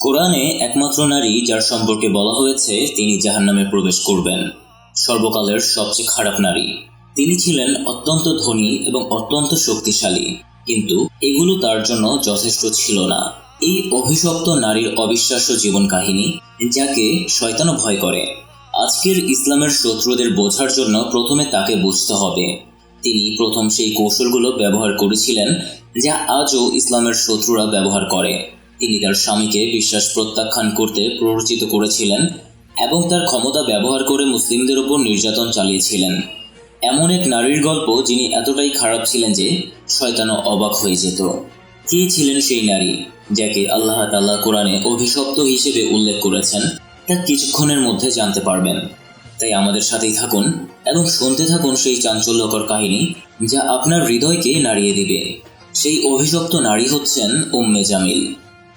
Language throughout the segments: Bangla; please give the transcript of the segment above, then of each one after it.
কোরআনে একমাত্র নারী যার সম্পর্কে বলা হয়েছে, তিনি জাহান্নামে প্রবেশ করবেন। সর্বকালের সবচেয়ে খারাপ নারী। তিনি ছিলেন অত্যন্ত ধনী এবং অত্যন্ত শক্তিশালী, কিন্তু এগুলো তার জন্য যথেষ্ট ছিল না। এই অভিশপ্ত নারীর অবিশ্বাস্য জীবন কাহিনী, যাকে শয়তানও ভয় করে। আজকের ইসলামের শত্রুদের বোঝার জন্য প্রথমে তাকে বুঝতে হবে। তিনি প্রথম সেই কৌশলগুলো ব্যবহার করেছিলেন, যা আজও ইসলামের শত্রুরা ব্যবহার করে। তিনি তার স্বামীকে বিশ্বাস প্রত্যাখ্যান করতে প্ররোচিত করেছিলেন এবং তার ক্ষমতা ব্যবহার করে মুসলিমদের উপর নির্যাতন চালিয়েছিলেন। এমন এক নারীর গল্প যিনি এতটাই খারাপ ছিলেন যে শয়তানও অবাক হয়ে যেত। কে ছিলেন সেই নারী যাকে আল্লাহ তাল্লাহ কোরআনে অভিশপ্ত হিসেবে উল্লেখ করেছেন তা কিছুক্ষণের মধ্যে জানতে পারবেন। তাই আমাদের সাথেই থাকুন এবং শুনতে থাকুন সেই চাঞ্চল্যকর কাহিনী যা আপনার হৃদয়কে নাড়িয়ে দিবে। সেই অভিশপ্ত নারী হচ্ছেন উম্মে জামিল।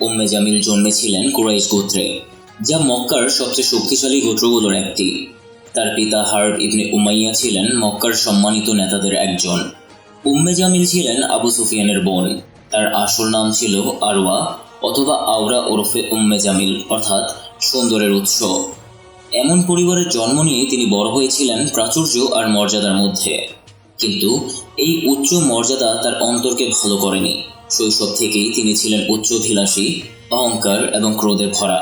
উম্মে জামিল জন্মেছিলেন কুরাইশ গোত্রে, যা মক্কার সবচেয়ে শক্তিশালী গোত্রগুলোর একটি। তার পিতা হার্ব ইবনে উমাইয়া ছিলেন মক্কার সম্মানিত নেতাদের একজন। উম্মে জামিল ছিলেন আবু সুফিয়ানের বোন। তার আসল নাম ছিল আরওয়া অথবা আওরা ওরফে উম্মে জামিল, অর্থাৎ সুন্দরের উৎস। এমন পরিবারের জন্ম নিয়ে তিনি বড় হয়েছিলেন প্রাচুর্য আর মর্যাদার মধ্যে। কিন্তু এই উচ্চ মর্যাদা তার অন্তরকে ভালো করেনি। শৈশব থেকেই তিনি ছিলেন উচ্চভিলাষী অহংকার এবং ক্রোধে ভরা।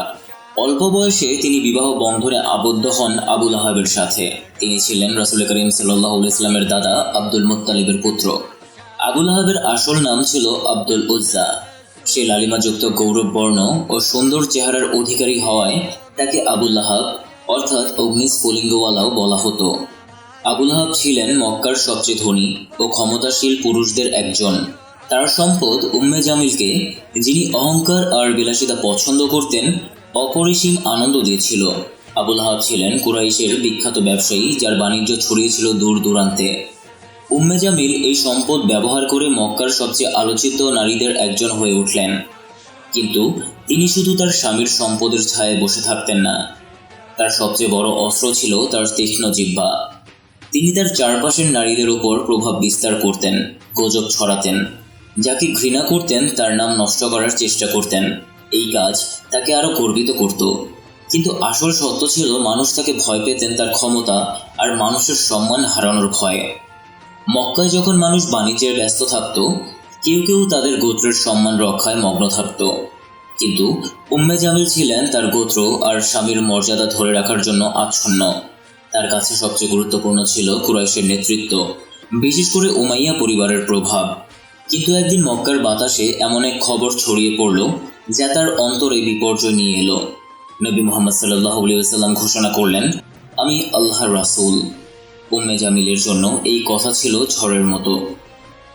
অল্প বয়সে তিনি বিবাহ বন্ধনে আবদ্ধ হন আবুল আহাবের সাথে। তিনি ছিলেন রাসুল করিম সাল্লাহ ইসলামের দাদা আব্দুল মুত্তালিবের পুত্র। আবুল আহাবের আসল নাম ছিল আব্দুল উজ্জা। সে লালিমাযুক্ত গৌরব বর্ণ ও সুন্দর চেহারার অধিকারী হওয়ায় তাকে আবুল আহাব অর্থাৎ অগ্নিস্ফুলিঙ্গওয়ালাও বলা হতো। আবুল আহাব ছিলেন মক্কার সবচেয়ে ধনী ও ক্ষমতাশীল পুরুষদের একজন। তার সম্পদ উম্মে জামিলকে যিনি অহংকার আর বিলাসিতা পছন্দ করতেন, অপরিসীম আনন্দ দিয়েছিল। আবুল আহাব ছিলেন কুরাইশের বিখ্যাত ব্যবসায়ী যার বাণিজ্য ছড়িয়েছিল দূর দূরান্তে। উম্মে জামিল এই সম্পদ ব্যবহার করে মক্কার সবচেয়ে আলোচিত নারীদের একজন হয়ে উঠলেন। কিন্তু তিনি শুধু তার স্বামীর সম্পদের ছায়ায় বসে থাকতেন না। তার সবচেয়ে বড় অস্ত্র ছিল তার তীক্ষ্ণ জিহ্বা। তিনি তার চারপাশের নারীদের উপর প্রভাব বিস্তার করতেন, গুজব ছড়াতেন। যাকে ঘৃণা করতেন, তার নাম নষ্ট করার চেষ্টা করতেন। এই কাজ তাকে আরও গর্বিত করত। কিন্তু আসল সত্য ছিল, মানুষ তাকে ভয় পেতেন, তার ক্ষমতা আর মানুষের সম্মান হারানোর ভয়ে। মক্কায় যখন মানুষ বাণিজ্যের ব্যস্ত থাকত, কেউ কেউ তাদের গোত্রের সম্মান রক্ষায় মগ্ন থাকত। কিন্তু উম্মে জামিল ছিলেন তার গোত্র আর স্বামীর মর্যাদা ধরে রাখার জন্য আচ্ছন্ন। তার কাছে সবচেয়ে গুরুত্বপূর্ণ ছিল কুরাইশের নেতৃত্ব, বিশেষ করে উমাইয়া পরিবারের প্রভাব। কিন্তু একদিন মক্কার বাতাসে এমন এক খবর ছড়িয়ে পড়ল যা তার অন্তরে বিপর্যয় নিয়ে এলো। নবী মোহাম্মদ সাল্লাহ সাল্লাম ঘোষণা করলেন, আমি আল্লাহর রাসূল। উম্মে জামিলের জন্য এই কথা ছিল ঝড়ের মতো।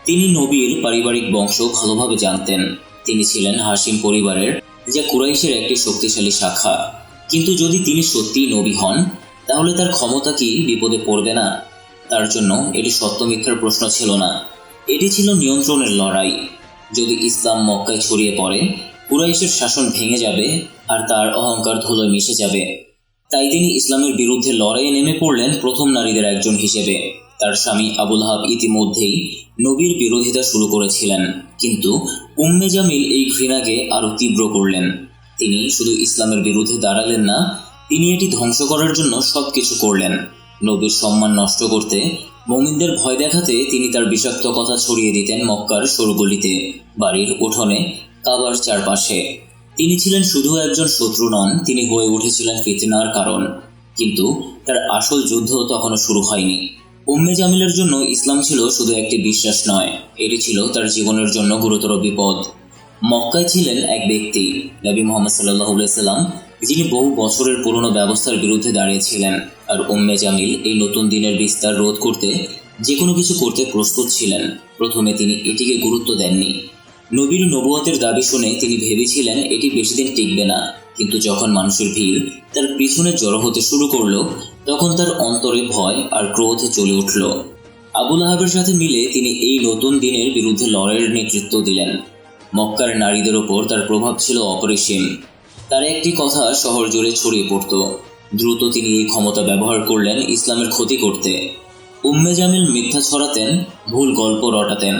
তিনি নবীর পারিবারিক বংশ ভালোভাবে জানতেন। তিনি ছিলেন হাসিম পরিবারের, যা কুরাইশের একটি শক্তিশালী শাখা। কিন্তু যদি তিনি সত্যিই নবী হন, তাহলে তার ক্ষমতা কি বিপদে পড়বে না? তার জন্য এটি সত্য মিথ্যার প্রশ্ন ছিল না। এটি ছিল নিয়ন্ত্রণের লড়াই। যদি ইসলাম মক্কায় ছড়িয়ে পড়ে, কুরাইশের শাসন ভেঙে যাবে আর তার অহংকার ধুলোয় মিশে যাবে। তাই তিনি ইসলামের বিরুদ্ধে লড়াইয়ে নেমে পড়লেন প্রথম নারীদের একজন হিসেবে। তার স্বামী আবুল হাব ইতিমধ্যেই নবীর বিরোধিতা শুরু করেছিলেন, কিন্তু উম্মে জামিল এই ঘৃণাকে আরও তীব্র করলেন। তিনি শুধু ইসলামের বিরুদ্ধে দাঁড়ালেন না, তিনি এটি ধ্বংস করার জন্য সব কিছু করলেন। নবীর সম্মান নষ্ট করতে মমিনদের ভয় দেখাতে তিনি তার বিষাক্ত কথা ছড়িয়ে দিতেন মক্কার সরুগলিতে, বাড়ির উঠোনে, কাবার চারপাশে। তিনি ছিলেন শুধু একজন শত্রু নন, তিনি হয়ে উঠেছিলেন ফিতনার কারণ। কিন্তু তার আসল যুদ্ধ তখনও শুরু হয়নি। উম্মে জামিলের জন্য ইসলাম ছিল শুধু একটি বিশ্বাস নয়, এটি ছিল তার জীবনের জন্য গুরুতর বিপদ। মক্কায় ছিলেন এক ব্যক্তি, নবী মোহাম্মদ সাল্লাহ সাল্লাম যিনি বহু বছরের পুরনো ব্যবস্থার বিরুদ্ধে দাঁড়িয়েছিলেন। আর উম্মে জামিল এই নতুন দিনের বিস্তার রোধ করতে যে কোনো কিছু করতে প্রস্তুত ছিলেন। প্রথমে তিনি এটিকে গুরুত্ব দেননি। নবীর নবুয়াতের দাবি শুনে তিনি ভেবেছিলেন, এটি বেশি দিন টিকবে না। কিন্তু যখন মানুষের ভিড় তার পিছনে জড়ো হতে শুরু করল, তখন তার অন্তরে ভয় আর ক্রোধ চলে উঠল। আবুল আহাবের সাথে মিলে তিনি এই নতুন দিনের বিরুদ্ধে লড়াইয়ের নেতৃত্ব দিলেন। মক্কার নারীদের ওপর তার প্রভাব ছিল অপরিসীম। তার একটি কথা শহর জুড়ে ছড়িয়ে পড়ত। দ্রুত তিনি এই ক্ষমতা ব্যবহার করলেন ইসলামের ক্ষতি করতে। উম্মে জামিল মিথ্যা ছড়াতেন, ভুল গল্প রটাতেন।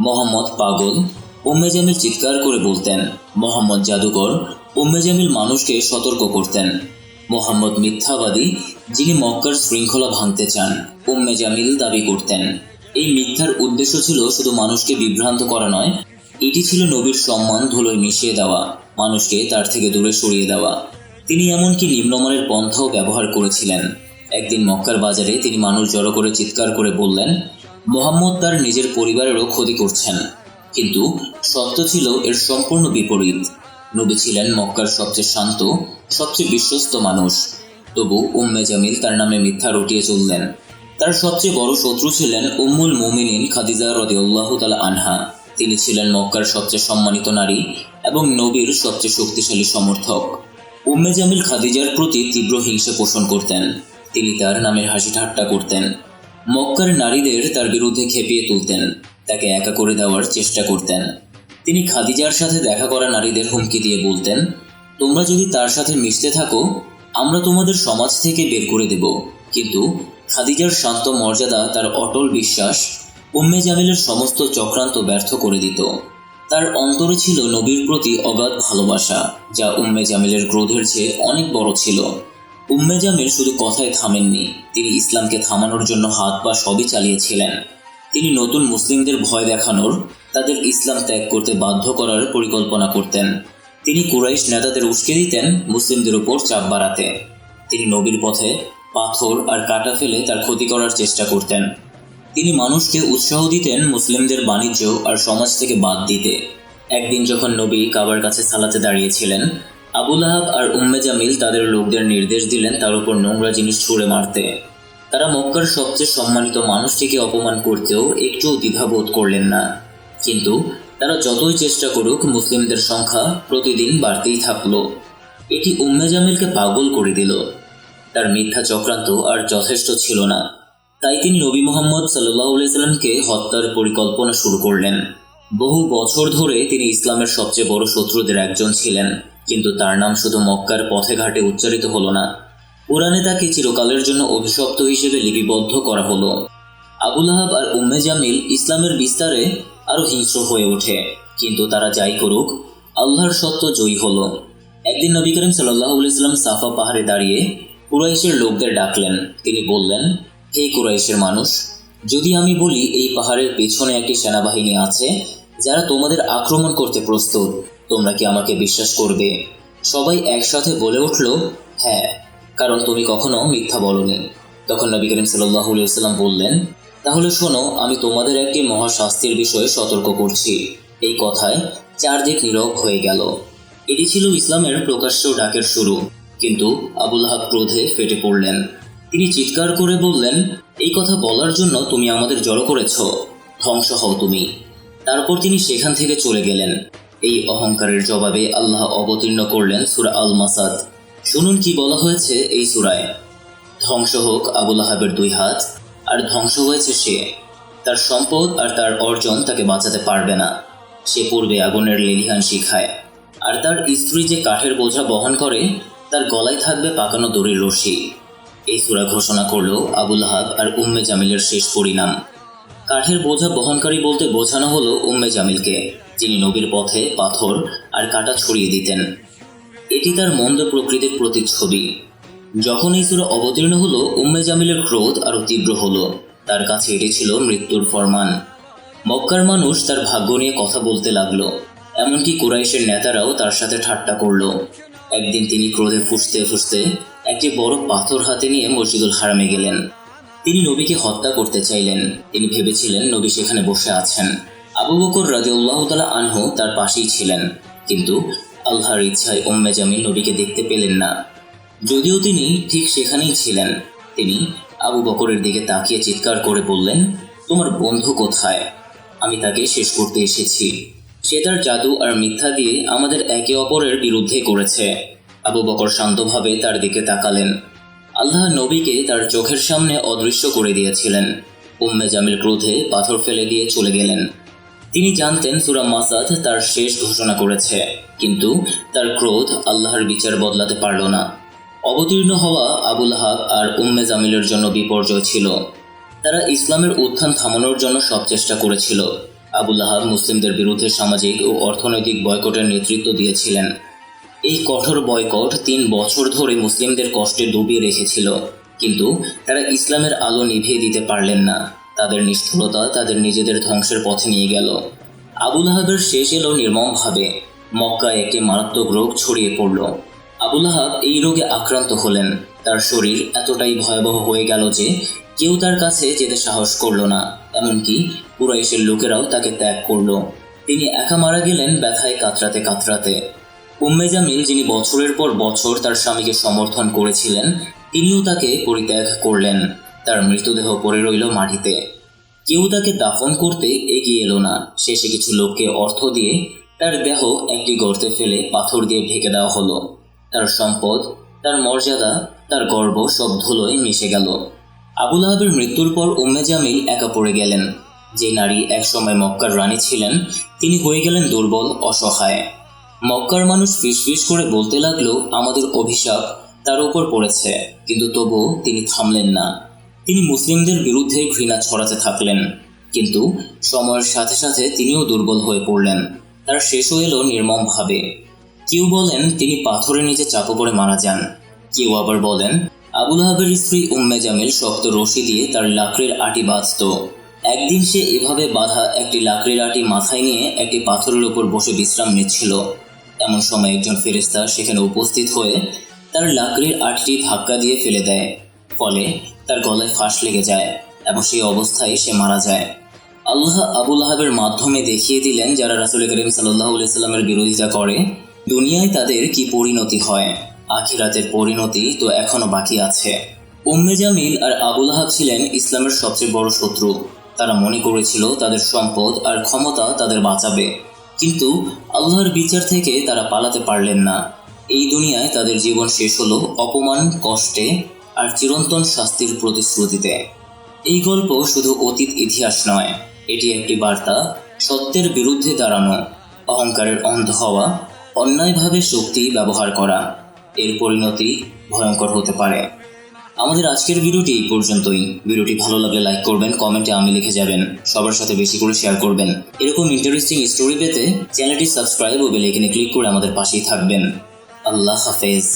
মোহাম্মদ পাগল, উম্মে জামিল চিৎকার করে বলতেন, মোহাম্মদ জাদুকর, উম্মে জামিল মানুষকে সতর্ক করতেন। মোহাম্মদ মিথ্যাবাদী, যিনি মক্কার শৃঙ্খলা ভাঙতে চান, উম্মে জামিল দাবি করতেন। এই মিথ্যার উদ্দেশ্য ছিল শুধু মানুষকে বিভ্রান্ত করা নয়, এটি ছিল নবীর সম্মান ধুলোয় মিশিয়ে দেওয়া। মানুষকে তার থেকে দূরে সরিয়ে দেওয়া। তিনি এমনকি নিম্নমানের পন্থাও ব্যবহার করেছিলেন। একদিন মক্কার বাজারে তিনি মানুষ জড়ো করে চিৎকার করে বললেন, মোহাম্মদ তার নিজের পরিবারেরও ক্ষতি করছেন। কিন্তু সত্য ছিল এর সম্পূর্ণ বিপরীত। নবী ছিলেন মক্কার সবচেয়ে শান্ত, সবচেয়ে বিশ্বস্ত মানুষ। তবু উম্মে জামিল তার নামে মিথ্যা রটিয়ে চললেন। তার সবচেয়ে বড় শত্রু ছিলেন উম্মুল মুমিনিন খাদিজা রদিউল্লাহ তালা আনহা। তিনি ছিলেন মক্কার সবচেয়ে সম্মানিত নারী এবং নবীর সবচেয়ে শক্তিশালী সমর্থক। উম্মে জামিল খাদিজার প্রতি তীব্র হিংসা পোষণ করতেন। তিনি তার নামের হাসি ঠাট্টা করতেন। মক্কার নারীদের তার বিরুদ্ধে খেপিয়ে তুলতেন। তাকে একা করে দেওয়ার চেষ্টা করতেন। তিনি খাদিজার সাথে দেখা করা নারীদের হুমকি দিয়ে বলতেন, তোমরা যদি তার সাথে মিশতে থাকো, আমরা তোমাদের সমাজ থেকে বের করে দেব। কিন্তু খাদিজার শান্ত মর্যাদা তার অটল বিশ্বাস উম্মে জামিলের সমস্ত চক্রান্ত ব্যর্থ করে দিত। তার অন্তরে ছিল নবীর প্রতি অগাধ ভালোবাসা, যা উম্মে জামিলের ক্রোধের চেয়ে অনেক বড় ছিল। উম্মে জামিল শুধু কথায় থামেননি, তিনি ইসলামকে থামানোর জন্য হাত পা সবই চালিয়েছিলেন। তিনি নতুন মুসলিমদের ভয় দেখানোর, তাদের ইসলাম ত্যাগ করতে বাধ্য করার পরিকল্পনা করতেন। তিনি কুরাইশ নেতাদের উস্কে দিতেন, মুসলিমদের উপর চাপ বাড়াতে। তিনি নবীর পথে পাথর আর কাটা ফেলে তার ক্ষতি করার চেষ্টা করতেন। তিনি মানুষকে উৎসাহ দিতেন মুসলিমদের বাণিজ্য আর সমাজ থেকে বাদ দিতে। একদিন যখন নবী কাবার কাছে সালাতে দাঁড়িয়েছিলেন আবুল আহাব আর উম্মে জামিল তাদের লোকদের নির্দেশ দিলেন তার উপর নোংরা জিনিস ছুঁড়ে মারতে। তারা মক্কার সবচেয়ে সম্মানিত মানুষটিকে অপমান করতেও একটু দ্বিধাবোধ করলেন না। কিন্তু তারা যতই চেষ্টা করুক, মুসলিমদের সংখ্যা প্রতিদিন বাড়তেই থাকল। এটি উম্মে জামিলকে পাগল করে দিল। তার মিথ্যা চক্রান্ত আর যথেষ্ট ছিল না। তাই তিনি নবী মোহাম্মদ সাল্লাহ সাল্লামকে হত্যার পরিকল্পনা শুরু করলেন। বহু বছর ধরে তিনি ইসলামের সবচেয়ে বড় শত্রুদের একজন ছিলেন, কিন্তু তার নাম শুধু মক্কার পথে ঘাটে উচ্চারিত হলো না। কোরআনে তাকে চিরকালের জন্য অভিশপ্ত হিসেবে লিপিবদ্ধ করা হলো। আবুল আহাব আর উম্মে জামিল ইসলামের বিস্তারে আরও হিংস্র হয়ে ওঠে, কিন্তু তারা যাই করুক, আল্লাহর সত্য জয়ী হলো। একদিন নবী করিম সাল্লাহ ইসলাম সাফা পাহাড়ে দাঁড়িয়ে কুরাইশের লোকদের ডাকলেন। তিনি বললেন হে কুরাইশের মানুষ, যদি আমি বলি এই পাহাড়ের পেছনে একটি সেনাবাহিনী আছে, যারা তোমাদের আক্রমণ করতে প্রস্তুত, তোমরা কি আমাকে বিশ্বাস করবে? সবাই একসাথে বলে উঠল হ্যাঁ কারণ তুমি কখনো মিথ্যা বলনি। তখন নবী করিম সাল্লাম বললেন, তাহলে শোনো, আমি তোমাদের একটি মহাশাস্তির বিষয়ে সতর্ক করছি। এই কথায় চারদিক নীরব হয়ে গেল। এটি ছিল ইসলামের প্রকাশ্য ডাকের শুরু, কিন্তু আবুল হাব ক্রোধে ফেটে পড়লেন। তিনি চিৎকার করে বললেন, এই কথা বলার জন্য তুমি আমাদের জড়ো করেছ। ধ্বংস হও তুমি। তারপর তিনি সেখান থেকে চলে গেলেন। এই অহংকারের জবাবে আল্লাহ অবতীর্ণ করলেন সুরা আল মাসাদ শুনুন কি বলা হয়েছে এই সুরায়। ধ্বংস হোক আবুল আহাবের দুই হাত, আর ধ্বংস হয়েছে সে। তার সম্পদ আর তার অর্জন তাকে বাঁচাতে পারবে না। সে পূর্বে আগুনের লেলিহান শিখায়। আর তার স্ত্রী যে কাঠের বোঝা বহন করে, তার গলায় থাকবে পাকানো দড়ির রশি। এই সুরা ঘোষণা করল আবুল আহাব আর উম্মে জামিলের শেষ পরিণাম। কাঠের বোঝা বহনকারী বলতে বোঝানো হলো উম্মে জামিলকে, যিনি নবীর পথে পাথর আর কাটা ছড়িয়ে দিতেন। এটি তার মন্দ প্রকৃতির প্রতিচ্ছবি। যখন এই সুরা অবতীর্ণ হলো, উম্মে জামিলের ক্রোধ আরও তীব্র হলো। তার কাছে এটি ছিল মৃত্যুর ফরমান। মক্কার মানুষ তার ভাগ্য নিয়ে কথা বলতে লাগল। এমনকি কুরাইশের নেতারাও তার সাথে ঠাট্টা করল। একদিন তিনি ক্রোধে ফুসতে ফুসতে একটি বড় পাথর হাতে নিয়ে মসজিদুল হারামে গেলেন। তিনি নবীকে হত্যা করতে চাইলেন। তিনি ভেবেছিলেন নবী সেখানে বসে আছেন। আবু বকর রাজিউল্লাহ তালা আনহু তার পাশেই ছিলেন। কিন্তু আল্লাহর ইচ্ছায় উম্মে জামিল নবীকে দেখতে পেলেন না। যদিও তিনি ঠিক সেখানেই ছিলেন, তিনি আবু বকরের দিকে তাকিয়ে চিৎকার করে বললেন, তোমার বন্ধু কোথায়? আমি তাকে শেষ করতে এসেছি। সে তার জাদু আর মিথ্যা দিয়ে আমাদের একে অপরের বিরুদ্ধে করেছে। আবু বকর শান্তভাবে তার দিকে তাকালেন। আল্লাহ নবীকে তার চোখের সামনে অদৃশ্য করে দিয়েছিলেন। উম্মে জামিল ক্রোধে পাথর ফেলে দিয়ে চলে গেলেন। তিনি জানতেন সুরা মাসাদ তার শেষ ঘোষণা করেছে, কিন্তু তার ক্রোধ আল্লাহর বিচার বদলাতে পারল না। অবতীর্ণ হওয়া আবুল হাব আর উম্মে জামিলের জন্য বিপর্যয় ছিল। তারা ইসলামের উত্থান থামানোর জন্য সব চেষ্টা করেছিল। আবুল মুসলিমদের বিরুদ্ধে সামাজিক ও অর্থনৈতিক বয়কটের নেতৃত্ব দিয়েছিলেন। এই কঠোর বয়কট তিন বছর ধরে মুসলিমদের কষ্টে ডুবিয়ে রেখেছিল। কিন্তু তারা ইসলামের আলো নিভিয়ে দিতে পারলেন না। তাদের নিষ্ঠুরতা তাদের নিজেদের ধ্বংসের পথে নিয়ে গেল। আবুল আহাবের শেষ এলো নির্মমভাবে। মক্কায় একটি মারাত্মক রোগ ছড়িয়ে পড়ল। আবুল আহাব এই রোগে আক্রান্ত হলেন। তার শরীর এতটাই ভয়াবহ হয়ে গেল যে কেউ তার কাছে যেতে সাহস করল না। এমনকি কুরাইশের লোকেরাও তাকে ত্যাগ করল। তিনি একা মারা গেলেন ব্যথায় কাতরাতে কাতরাতে। উম্মে জামিল যিনি বছরের পর বছর তার স্বামীকে সমর্থন করেছিলেন, তিনিও তাকে পরিত্যাগ করলেন। তার মৃতদেহ পড়ে রইল মাটিতে। কেউ তাকে দাফন করতে এগিয়ে এলো না। শেষে কিছু লোককে অর্থ দিয়ে তার দেহ একটি গর্তে ফেলে পাথর দিয়ে ঢেকে দেওয়া হলো। তার সম্পদ, তার মর্যাদা, তার গর্ব সব ধুলোয় মিশে গেল। আবুল আহাবের মৃত্যুর পর উম্মে জামিল একা পড়ে গেলেন। যে নারী একসময় মক্কার রানী ছিলেন, তিনি হয়ে গেলেন দুর্বল, অসহায়। মক্কার মানুষ ফিসফিস করে বলতে লাগল, আমাদের অভিশাপ তার উপর পড়েছে। কিন্তু তবুও তিনি থামলেন না। তিনি মুসলিমদের বিরুদ্ধে ঘৃণা ছড়াতে থাকলেন, কিন্তু সময়ের সাথে সাথে তিনিও দুর্বল হয়ে পড়লেন। তার শেষ শেষও এলো নির্মমভাবে। কেউ বলেন, তিনি পাথরের নিচে চাপা পড়ে মারা যান। কেউ আবার বলেন, আবুল আহাবের স্ত্রী উম্মে জামিল শক্ত রশি দিয়ে তার লাকড়ির আটি বাঁধত। একদিন সে এভাবে বাঁধা একটি লাকড়ির আটি মাথায় নিয়ে একটি পাথরের ওপর বসে বিশ্রাম নিচ্ছিল। এমন সময় একজন ফেরেস্তা সেখানে উপস্থিত হয়ে তার লাকড়ির আটটি ধাক্কা দিয়ে ফেলে দেয়। ফলে তার গলায় ফাঁস লেগে যায় এবং সেই অবস্থায় সে মারা যায়। আল্লাহ আবুল আহাবের মাধ্যমে দেখিয়ে দিলেন যারা রাসুল করিম সাল্লাহ সাল্লামের বিরোধিতা করে, দুনিয়ায় তাদের কি পরিণতি হয়? আখিরাতের পরিণতি তো এখনও বাকি আছে। উম্মে জামিল আর আবুল আহাব ছিলেন ইসলামের সবচেয়ে বড় শত্রু। তারা মনে করেছিল তাদের সম্পদ আর ক্ষমতা তাদের বাঁচাবে। কিন্তু আল্লাহর বিচার থেকে তারা পালাতে পারলেন না। এই দুনিয়ায় তাদের জীবন শেষ হলো অপমান, কষ্টে আর চিরন্তন শাস্তির প্রতিশ্রুতিতে। এই গল্প শুধু অতীত ইতিহাস নয়, এটি একটি বার্তা সত্যের বিরুদ্ধে দাঁড়ানো, অহংকারের অন্ধ হওয়া, অন্যায়ভাবে শক্তি ব্যবহার করা। এর পরিণতি ভয়ঙ্কর হতে পারে। আমাদের আজকের ভিডিওটি এই পর্যন্তই। ভিডিওটি ভালো লাগলে লাইক করবেন, কমেন্টে আমি লিখে যাবেন। সবার সাথে বেশি করে শেয়ার করবেন। এরকম ইন্টারেস্টিং স্টোরি পেতে চ্যানেলটি সাবস্ক্রাইব ও বেল আইকনে ক্লিক করে আমাদের পাশেই থাকবেন। আল্লাহ হাফেজ।